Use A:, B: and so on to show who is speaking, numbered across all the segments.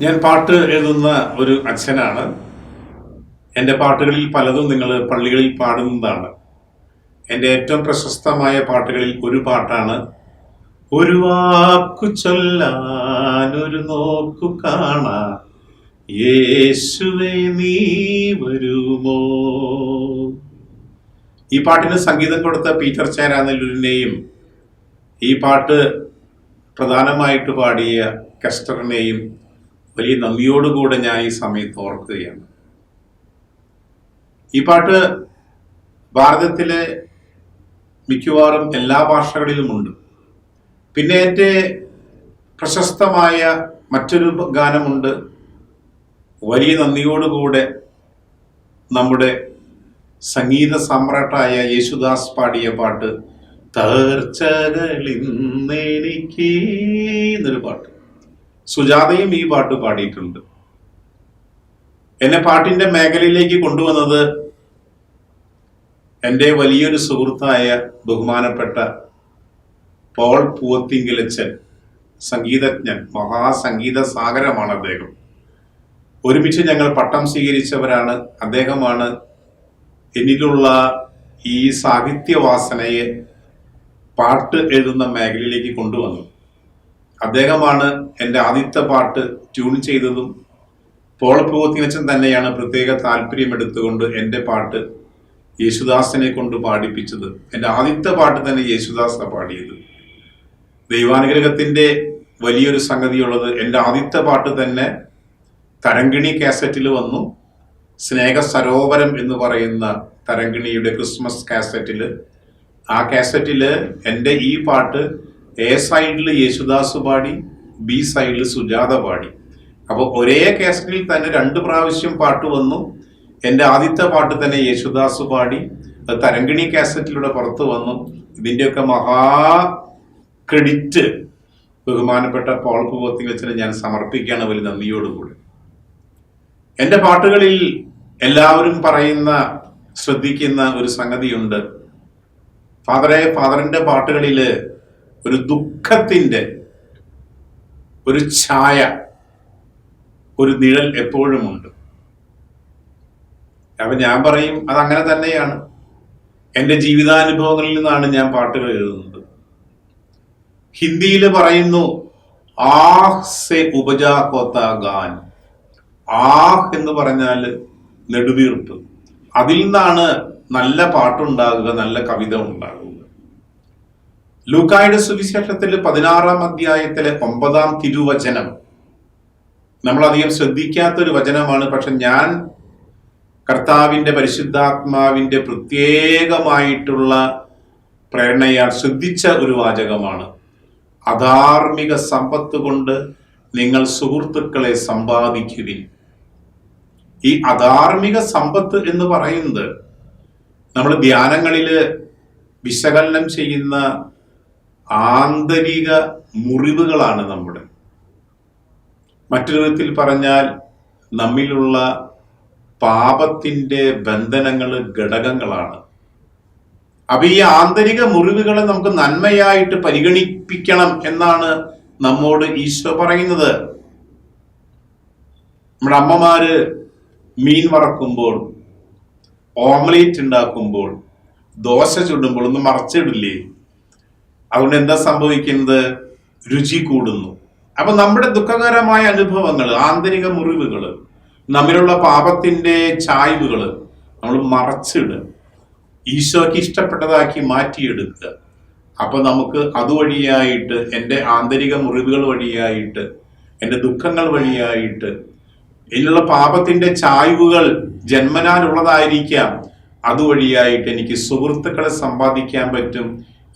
A: ഞാൻ പാട്ട് എഴുതുന്ന ഒരു അച്ഛനാണ്. എന്റെ പാട്ടുകളിൽ പലതും നിങ്ങൾ പള്ളികളിൽ പാടുന്നതാണ്. എന്റെ ഏറ്റവും പ്രശസ്തമായ പാട്ടുകളിൽ ഒരു പാട്ടാണ്. ഒരു വാക്കു ചൊല്ലാൻ ഒരു നോക്കു കാണാ. യേശുവേ നീ വരുമോ? ഈ പാട്ടിന് സംഗീതം കൊടുത്ത പീറ്റർ ചേരാനെല്ലൂരിനെയും ഈ പാട്ട് പ്രധാനമായിട്ട് പാടിയ കസ്റ്ററിനെയും വലിയ നന്ദിയോടുകൂടെ ഞാൻ ഈ സമയത്ത് ഓർക്കുകയാണ്. ഈ പാട്ട് ഭാരതത്തിലെ മിക്കവാറും എല്ലാ ഭാഷകളിലുമുണ്ട് പിന്നെ എന്റെ പ്രശസ്തമായ മറ്റൊരു ഗാനമുണ്ട്. വലിയ നന്ദിയോടുകൂടെ നമ്മുടെ സംഗീത സമ്രാട്ടായ യേശുദാസ് പാടിയ പാട്ട് തകർച്ചകളിന്നെനിക്ക് എന്നൊരു പാട്ട്. സുജാതയും ഈ പാട്ട് പാടിയിട്ടുണ്ട്. എന്നെ പാട്ടിന്റെ മേഖലയിലേക്ക് കൊണ്ടുവന്നത് എന്റെ വലിയൊരു സുഹൃത്തായ ബഹുമാനപ്പെട്ട പോൾ പൂവത്തിങ്കിലച്ചൻ സംഗീതജ്ഞൻ മഹാസംഗീത സാഗരമാണ് അദ്ദേഹം. ഒരുമിച്ച് ഞങ്ങൾ പട്ടം സ്വീകരിച്ചവരാണ്. അദ്ദേഹമാണ് എന്നിലുള്ള ഈ സാഹിത്യവാസനയെ പാട്ട് എഴുതുന്ന മേഖലയിലേക്ക് കൊണ്ടുവന്നു അദ്ദേഹമാണ് എന്റെ ആദ്യത്തെ പാട്ട് ട്യൂൺ ചെയ്തതും പോൾ തന്നെയാണ് പ്രത്യേക താല്പര്യം എടുത്തുകൊണ്ട് എന്റെ പാട്ട് യേശുദാസിനെ കൊണ്ട് പാടിപ്പിച്ചത്. എന്റെ ആദ്യത്തെ പാട്ട് തന്നെ യേശുദാസ പാടിയത്. ദൈവാനുഗ്രഹത്തിന്റെ വലിയൊരു സംഗതിയുള്ളത് എന്റെ ആദ്യത്തെ പാട്ട് തന്നെ തരങ്കിണി കാസറ്റിൽ വന്നു. സ്നേഹ സരോവരം എന്ന് പറയുന്ന തരങ്കിണിയുടെ ക്രിസ്മസ് കാസറ്റിൽ ആ കാസറ്റിൽ എന്റെ ഈ പാട്ട് എ സൈഡിൽ യേശുദാസ് പാടി ബി സൈഡിൽ സുജാത പാടി. അപ്പോൾ ഒരേ കാസറ്റിൽ തന്നെ രണ്ട് പ്രാവശ്യം പാട്ട് വന്നു. എന്റെ ആദ്യത്തെ പാട്ട് തന്നെ യേശുദാസ് പാടി. തരങ്കിണി കാസറ്റിലൂടെ പുറത്തു വന്നു. ഇതിന്റെയൊക്കെ മഹാ ക്രെഡിറ്റ് ബഹുമാനപ്പെട്ട പോൾ പൂവത്തിവച്ചന് ഞാൻ സമർപ്പിക്കുകയാണ് വലിയ നന്ദിയോടുകൂടി. എന്റെ പാട്ടുകളിൽ എല്ലാവരും പറയുന്ന ശ്രദ്ധിക്കുന്ന ഒരു സംഗതിയുണ്ട്. ഫാദറെ ഫാദറിന്റെ പാട്ടുകളിൽ ഒരു ദുഃഖത്തിന്റെ ഒരു ഛായ ഒരു നിഴൽ എപ്പോഴുമുണ്ട്. അപ്പൊ ഞാൻ പറയും അതങ്ങനെ തന്നെയാണ്. എന്റെ ജീവിതാനുഭവങ്ങളിൽ നിന്നാണ് ഞാൻ പാട്ടുകൾ എഴുതുന്നത്. ഹിന്ദിയിൽ പറയുന്നു ആഹ് സെ ഉപജാ കോത്ത ഗാൻ. ആഹ് എന്ന് പറഞ്ഞാൽ നെടുവീർപ്പ്. അതിൽ നിന്നാണ് നല്ല പാട്ടുണ്ടാകുക നല്ല കവിത ഉണ്ടാകുക. ലൂക്കായുടെ സുവിശേഷത്തിൽ പതിനാറാം അധ്യായത്തിലെ ഒമ്പതാം തിരുവചനം. നമ്മൾ അധികം ശ്രദ്ധിക്കാത്തൊരു വചനമാണ് പക്ഷെ ഞാൻ കർത്താവിന്റെ പരിശുദ്ധാത്മാവിന്റെ പ്രത്യേകമായിട്ടുള്ള പ്രേരണയാൽ ശ്രദ്ധിച്ച ഒരു വാചകമാണ്. അധാർമിക സമ്പത്ത് കൊണ്ട് നിങ്ങൾ സുഹൃത്തുക്കളെ സമ്പാദിക്കുവിൻ. ഈ അധാർമിക സമ്പത്ത് എന്ന് പറയുന്നത് നമ്മൾ ധ്യാനങ്ങളിൽ വിശകലനം ചെയ്യുന്ന ആന്തരിക മുറിവുകളാണ് നമ്മുടെ. മറ്റൊരു വിധത്തിൽ പറഞ്ഞാൽ നമ്മിലുള്ള പാപത്തിന്റെ ബന്ധനങ്ങൾ ഘടകങ്ങളാണ്. അപ്പൊ ഈ ആന്തരിക മുറിവുകളെ നമുക്ക് നന്മയായിട്ട് പരിഗണിപ്പിക്കണം എന്നാണ് നമ്മോട് ഈശോ പറയുന്നത്. നമ്മുടെ അമ്മമാര് മീൻ വറക്കുമ്പോൾ ഓംലേറ്റ് ഉണ്ടാക്കുമ്പോൾ ദോശ ചുടുമ്പോൾ ഒന്ന് മറച്ചിടില്ലേ? അതുകൊണ്ട് എന്താ സംഭവിക്കുന്നത്? രുചി കൂടുന്നു. അപ്പൊ നമ്മുടെ ദുഃഖകരമായ അനുഭവങ്ങൾ ആന്തരിക മുറിവുകൾ നമ്മിലുള്ള പാപത്തിന്റെ ചായ്വുകൾ നമ്മൾ മറച്ചിടുക ഈശോയ്ക്ക് ഇഷ്ടപ്പെട്ടതാക്കി മാറ്റിയെടുക്കുക. അപ്പൊ നമുക്ക് അതുവഴിയായിട്ട് എന്റെ ആന്തരിക മുറിവുകൾ വഴിയായിട്ട് എന്റെ ദുഃഖങ്ങൾ വഴിയായിട്ട് ഇതിലുള്ള പാപത്തിന്റെ ചായ്വുകൾ ജന്മനാലുള്ളതായിരിക്കാം. അതുവഴിയായിട്ട് എനിക്ക് സുഹൃത്തുക്കളെ സമ്പാദിക്കാൻ പറ്റും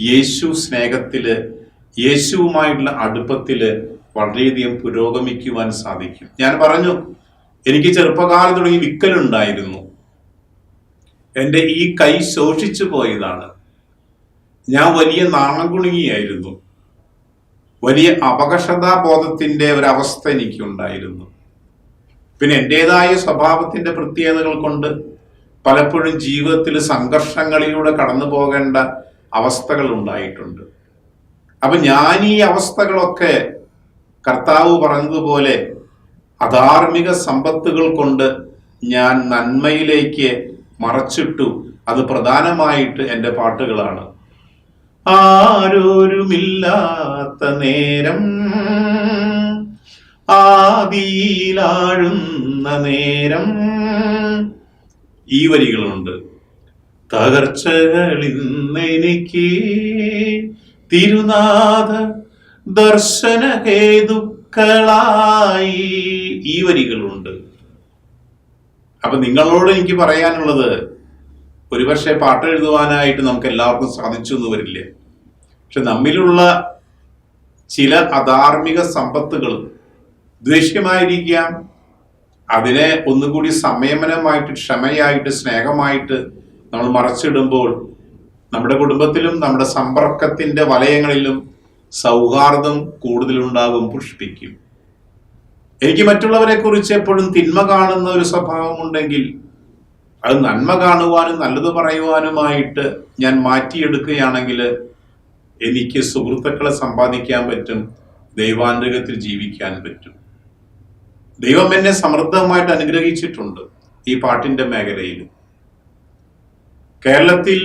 A: യേശു സ്നേഹത്തിൽ യേശുവുമായിട്ടുള്ള അടുപ്പത്തിൽ വളരെയധികം പുരോഗമിക്കുവാൻ സാധിക്കും. ഞാൻ പറഞ്ഞു എനിക്ക് ചെറുപ്പകാലം തുടങ്ങി വിക്കലുണ്ടായിരുന്നു. എന്റെ ഈ കൈ ശോഷിച്ചു പോയതാണ്. ഞാൻ വലിയ നാണംകുണുങ്ങിയായിരുന്നു വലിയ അപകർഷതാബോധത്തിന്റെ ഒരവസ്ഥ എനിക്കുണ്ടായിരുന്നു. പിന്നെ എന്റെതായ സ്വഭാവത്തിന്റെ പ്രത്യേകതകൾ കൊണ്ട് പലപ്പോഴും ജീവിതത്തിൽ സംഘർഷങ്ങളിലൂടെ കടന്നു പോകേണ്ട അവസ്ഥകൾ ഉണ്ടായിട്ടുണ്ട്. അപ്പൊ ഞാൻ ഈ അവസ്ഥകളൊക്കെ കർത്താവ് പറഞ്ഞതുപോലെ അധാർമിക സമ്പത്തുകൾ കൊണ്ട് ഞാൻ നന്മയിലേക്ക് മറച്ചിട്ടു. അത് പ്രധാനമായിട്ട് എന്റെ പാട്ടുകളാണ്. ആരോരുമില്ലാത്ത നേരം ആദിയിലാഴുന്ന നേരം ഈ വരികളുണ്ട്. തകർച്ചകൾ ഇന്നെനിക്ക് തിരുനാഥ ദർശന ഹേതുക്കളായി ഈ വരികളുണ്ട്. അപ്പൊ നിങ്ങളോട് എനിക്ക് പറയാനുള്ളത് ഒരുപക്ഷെ പാട്ട് എഴുതുവാനായിട്ട് നമുക്ക് എല്ലാവർക്കും സാധിച്ചു എന്ന് വരില്ല. പക്ഷെ നമ്മിലുള്ള ചില അധാർമിക സമ്പത്തുകൾ ദേഷ്യമായിരിക്കാം അതിനെ ഒന്നുകൂടി സംയമനമായിട്ട് ക്ഷമയായിട്ട് സ്നേഹമായിട്ട് നമ്മൾ മറച്ചിടുമ്പോൾ നമ്മുടെ കുടുംബത്തിലും നമ്മുടെ സമ്പർക്കത്തിന്റെ വലയങ്ങളിലും സൗഹാർദ്ദം കൂടുതലുണ്ടാകും പുഷ്പിക്കും. എനിക്ക് മറ്റുള്ളവരെ കുറിച്ച് എപ്പോഴും തിന്മ കാണുന്ന ഒരു സ്വഭാവമുണ്ടെങ്കിൽ അത് നന്മ കാണുവാനും നല്ലത് പറയുവാനുമായിട്ട് ഞാൻ മാറ്റിയെടുക്കുകയാണെങ്കിൽ എനിക്ക് സുഹൃത്തുക്കളെ സമ്പാദിക്കാൻ പറ്റും ദൈവാനുഗ്രഹത്തിൽ ജീവിക്കാൻ പറ്റും. ദൈവം എന്നെ സമൃദ്ധമായിട്ട് അനുഗ്രഹിച്ചിട്ടുണ്ട് ഈ പാട്ടിന്റെ മേഖലയിൽ. കേരളത്തിൽ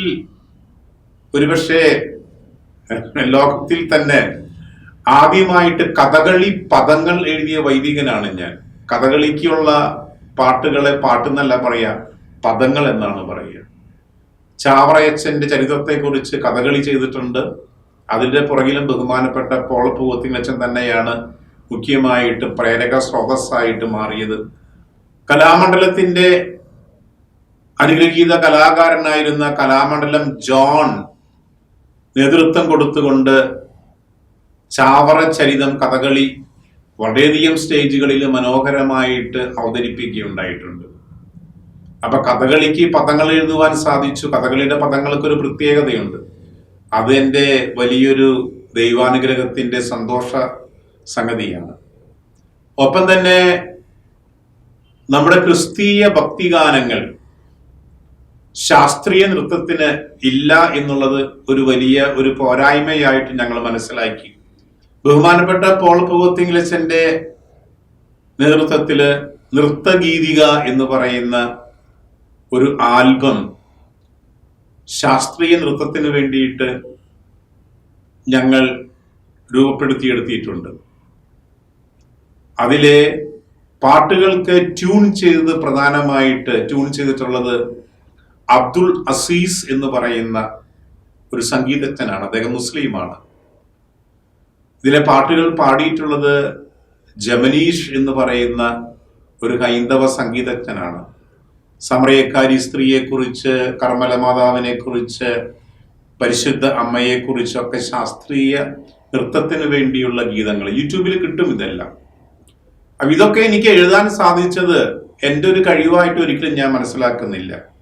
A: ഒരുപക്ഷെ ലോകത്തിൽ തന്നെ ആദ്യമായിട്ട് കഥകളി പദങ്ങൾ എഴുതിയ വൈദികനാണ് ഞാൻ. കഥകളിക്കുള്ള പാട്ടുകളെ പാട്ടെന്നല്ല പറയാ പദങ്ങൾ എന്നാണ് പറയുക ചാവറയച്ചന്റെ ചരിത്രത്തെക്കുറിച്ച് കഥകളി ചെയ്തിട്ടുണ്ട്. അതിന്റെ പുറകിലും ബഹുമാനപ്പെട്ട പോൾ പൂവത്തിങ്ങച്ചൻ തന്നെയാണ് മുഖ്യമായിട്ട് പ്രേരക സ്രോതസ്സായിട്ട് മാറിയത്. കലാമണ്ഡലത്തിന്റെ അനുഗ്രഹീത കലാകാരനായിരുന്ന കലാമണ്ഡലം ജോൺ നേതൃത്വം കൊടുത്തുകൊണ്ട് ചാവറ ചരിതം കഥകളി വളരെയധികം സ്റ്റേജുകളിൽ മനോഹരമായിട്ട് അവതരിപ്പിക്കുകയുണ്ടായിട്ടുണ്ട്. അപ്പൊ കഥകളിക്ക് പദങ്ങൾ എഴുതുവാൻ സാധിച്ചു. കഥകളിയുടെ പദങ്ങൾക്ക് ഒരു പ്രത്യേകതയുണ്ട്. അത് എന്റെ വലിയൊരു ദൈവാനുഗ്രഹത്തിന്റെ സന്തോഷ സംഗതിയാണ്. ഒപ്പം തന്നെ നമ്മുടെ ക്രിസ്തീയ ഭക്തിഗാനങ്ങൾ ശാസ്ത്രീയ നൃത്തത്തിന് ഇല്ല എന്നുള്ളത് ഒരു വലിയ ഒരു പോരായ്മയായിട്ട് ഞങ്ങൾ മനസ്സിലാക്കി. ബഹുമാനപ്പെട്ട പോൾ പൂവത്തിംഗ്ലച്ചന്റെ നേതൃത്വത്തിൽ നൃത്തഗീതിക എന്ന് പറയുന്ന ഒരു ആൽബം ശാസ്ത്രീയ നൃത്തത്തിന് വേണ്ടിയിട്ട് ഞങ്ങൾ രൂപപ്പെടുത്തിയെടുത്തിയിട്ടുണ്ട്. അതിലെ പാട്ടുകൾക്ക് ട്യൂൺ ചെയ്തത് പ്രധാനമായിട്ട് ട്യൂൺ ചെയ്തിട്ടുള്ളത് അബ്ദുൾ അസീസ് എന്ന് പറയുന്ന ഒരു സംഗീതജ്ഞനാണ്. അദ്ദേഹം മുസ്ലിമാണ്. ഇതിലെ പാട്ടുകൾ പാടിയിട്ടുള്ളത് ജമനീഷ് എന്ന് പറയുന്ന ഒരു ഹൈന്ദവ സംഗീതജ്ഞനാണ്. സമറയക്കാരി സ്ത്രീയെക്കുറിച്ച് കർമ്മല മാതാവിനെ കുറിച്ച് പരിശുദ്ധ അമ്മയെ കുറിച്ചൊക്കെ ശാസ്ത്രീയ നൃത്തത്തിന് വേണ്ടിയുള്ള ഗീതങ്ങൾ. യൂട്യൂബിൽ കിട്ടും ഇതെല്ലാം. അപ്പൊ ഇതൊക്കെ എനിക്ക് എഴുതാൻ സാധിച്ചത് എന്റെ ഒരു കഴിവായിട്ട് ഒരിക്കലും ഞാൻ മനസ്സിലാക്കുന്നില്ല.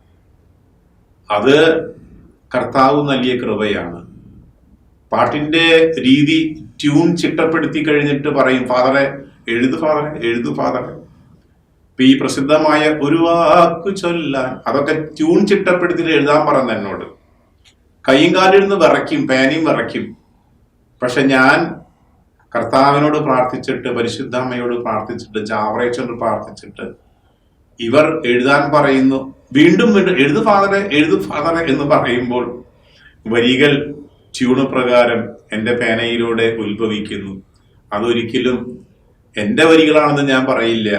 A: അത് കർത്താവ് നൽകിയ കൃപയാണ്. പാട്ടിന്റെ രീതി ട്യൂൺ ചിട്ടപ്പെടുത്തി കഴിഞ്ഞിട്ട് പറയും ഫാദറെ എഴുതു ഫാദറെ എഴുതു ഫാദറെ. ഇപ്പൊ ഈ പ്രസിദ്ധമായ ഒരു വാക്ക് ചൊല്ലാൻ അതൊക്കെ ട്യൂൺ ചിട്ടപ്പെടുത്തി എഴുതാൻ പറഞ്ഞു എന്നോട്. കൈയും കാലിരുന്ന് വിറയ്ക്കും പേനയും വിറയ്ക്കും. പക്ഷെ ഞാൻ കർത്താവിനോട് പ്രാർത്ഥിച്ചിട്ട് പരിശുദ്ധാമ്മയോട് പ്രാർത്ഥിച്ചിട്ട് ചാവറേച്ചോട് പ്രാർത്ഥിച്ചിട്ട് ഇവർ എഴുതാൻ പറയുന്നു വീണ്ടും വീണ്ടും എഴുതു ഫാദറെ എഴുതു ഫാദറെ എന്ന് പറയുമ്പോൾ വരികൾ ട്യൂണ് പ്രകാരം എന്റെ പേനയിലൂടെ ഉത്ഭവിക്കുന്നു. അതൊരിക്കലും എന്റെ വരികളാണെന്ന് ഞാൻ പറയില്ല.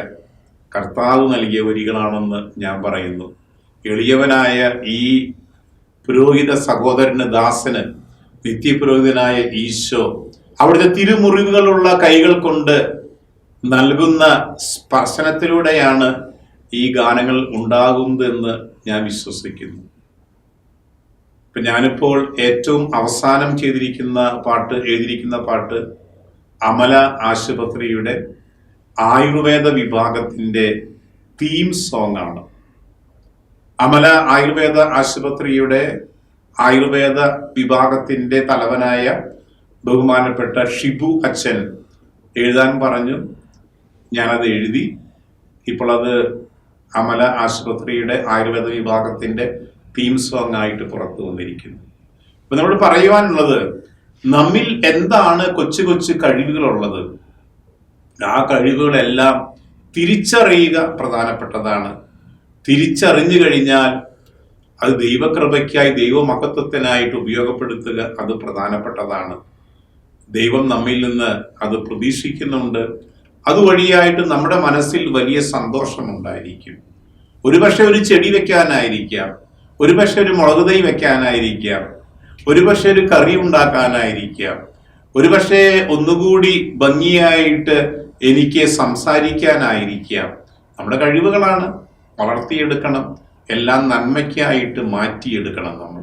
A: കർത്താവ് നൽകിയ വരികളാണെന്ന് ഞാൻ പറയുന്നു. എളിയവനായ ഈ പുരോഹിത സഹോദരന് ദാസന് നിത്യപുരോഹിതനായ ഈശോ അവിടുത്തെ തിരുമുറിവുകളുള്ള കൈകൾ കൊണ്ട് നൽകുന്ന സ്പർശനത്തിലൂടെയാണ് ഈ ഗാനങ്ങൾ ഉണ്ടാകുന്നതെന്ന് ഞാൻ വിശ്വസിക്കുന്നു. ഇപ്പൊ ഞാനിപ്പോൾ ഏറ്റവും അവസാനം ചെയ്തിരിക്കുന്ന പാട്ട് എഴുതിയിരിക്കുന്ന പാട്ട് അമല ആശുപത്രിയുടെ ആയുർവേദ വിഭാഗത്തിന്റെ തീം സോങ് ആണ്. അമല ആയുർവേദ ആശുപത്രിയുടെ ആയുർവേദ വിഭാഗത്തിന്റെ തലവനായ ബഹുമാനപ്പെട്ട ഷിബു അച്ഛൻ എഴുതാൻ പറഞ്ഞു. ഞാനത് എഴുതി. ഇപ്പോൾ അത് അമല ആശുപത്രിയുടെ ആയുർവേദ വിഭാഗത്തിന്റെ തീം സോങ് ആയിട്ട് പുറത്തു വന്നിരിക്കുന്നു. അപ്പൊ നമ്മൾ പറയുവാനുള്ളത് നമ്മിൽ എന്താണ് കൊച്ചു കൊച്ചു കഴിവുകളുള്ളത്? ആ കഴിവുകളെല്ലാം തിരിച്ചറിയുക പ്രധാനപ്പെട്ടതാണ്. തിരിച്ചറിഞ്ഞു കഴിഞ്ഞാൽ അത് ദൈവകൃപയ്ക്കായി ദൈവമഹത്വത്തിനായിട്ട് ഉപയോഗപ്പെടുത്തുക അത് പ്രധാനപ്പെട്ടതാണ്. ദൈവം നമ്മിൽ നിന്ന് അത് പ്രതീക്ഷിക്കുന്നുണ്ട്. അതുവഴിയായിട്ട് നമ്മുടെ മനസ്സിൽ വലിയ സന്തോഷമുണ്ടായിരിക്കും. ഒരുപക്ഷെ ഒരു ചെടി വെക്കാനായിരിക്കാം ഒരുപക്ഷെ ഒരു മുളക് തൈ വെക്കാനായിരിക്കാം ഒരുപക്ഷെ ഒരു കറി ഉണ്ടാക്കാനായിരിക്കാം ഒരുപക്ഷെ ഒന്നുകൂടി ഭംഗിയായിട്ട് എനിക്ക് സംസാരിക്കാനായിരിക്കാം. നമ്മുടെ കഴിവുകളാണ് വളർത്തിയെടുക്കണം എല്ലാം നന്മയ്ക്കായിട്ട് മാറ്റിയെടുക്കണം നമ്മൾ.